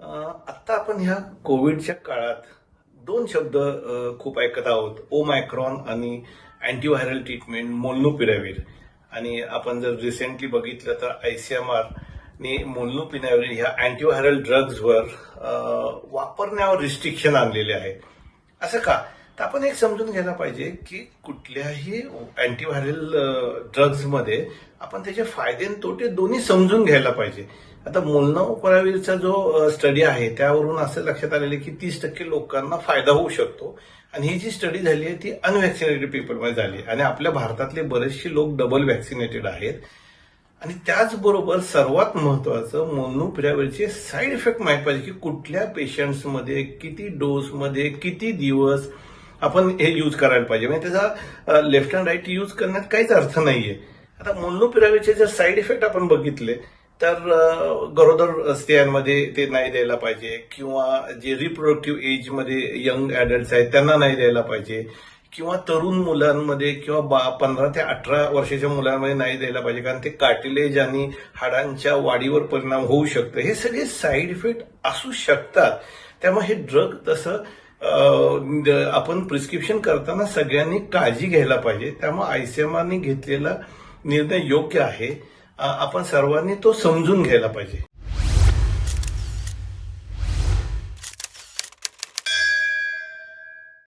आता आपण ह्या कोविडच्या काळात दोन शब्द खूप ऐकत आहोत. ओमायक्रॉन आणि अँटीव्हायरल ट्रीटमेंट मोल्नुपिरावीर आणि आपण जर रिसेंटली बघितलं तर आयसीएमआर ने मोल्नुपिरावीर ह्या अँटीव्हायरल ड्रग्जवर वापरण्यावर रिस्ट्रिक्शन आणलेले आहे. असं का? तर आपण एक समजून घ्यायला पाहिजे की कुठल्याही अँटीव्हायरल ड्रग्जमध्ये आपण त्याचे फायदे आणि तोटे दोन्ही समजून घ्यायला पाहिजे. आता मोलनापरावीरचा जो स्टडी आहे त्यावरून असं लक्षात आलेलं की तीस टक्के लोकांना फायदा होऊ शकतो. आणि ही जी स्टडी झाली आहे ती अनव्हॅक्सिनेटेड पीपलमध्ये झाली आणि आपल्या भारतातले बरेचसे लोक डबल व्हॅक्सिनेटेड आहेत. आणि त्याचबरोबर सर्वात महत्वाचं मोल्नुपिरावीरचे साईड इफेक्ट माहीत पाहिजे की कुठल्या पेशंट्समध्ये किती डोसमध्ये किती दिवस आपण हे यूज करायला पाहिजे. म्हणजे त्याचा लेफ्ट अँड राईट यूज करण्यात काहीच अर्थ नाहीये. आता मोल्नुपिरावीरचे जर साईड इफेक्ट आपण बघितले तर गरोदर स्त्रियांमध्ये ते नाही द्यायला पाहिजे. किंवा जे रिप्रोडक्टिव्ह एजमध्ये यंग ॲडल्ट आहेत त्यांना नाही द्यायला पाहिजे. किंवा तरुण मुलांमध्ये किंवा बा पंधरा ते अठरा वर्षाच्या मुलांमध्ये नाही द्यायला पाहिजे. कारण ते कार्टिलेज आणि हाडांच्या वाढीवर परिणाम होऊ शकतं. हे सगळे साईड इफेक्ट असू शकतात. त्यामुळे हे ड्रग तसं आपण प्रिस्क्रिप्शन करताना सगळ्यांनी काळजी घ्यायला पाहिजे. त्यामुळे आयसीएमआरने घेतलेला निर्णय योग्य आहे. आपण सर्वांनी तो समजून घ्यायला पाहिजे.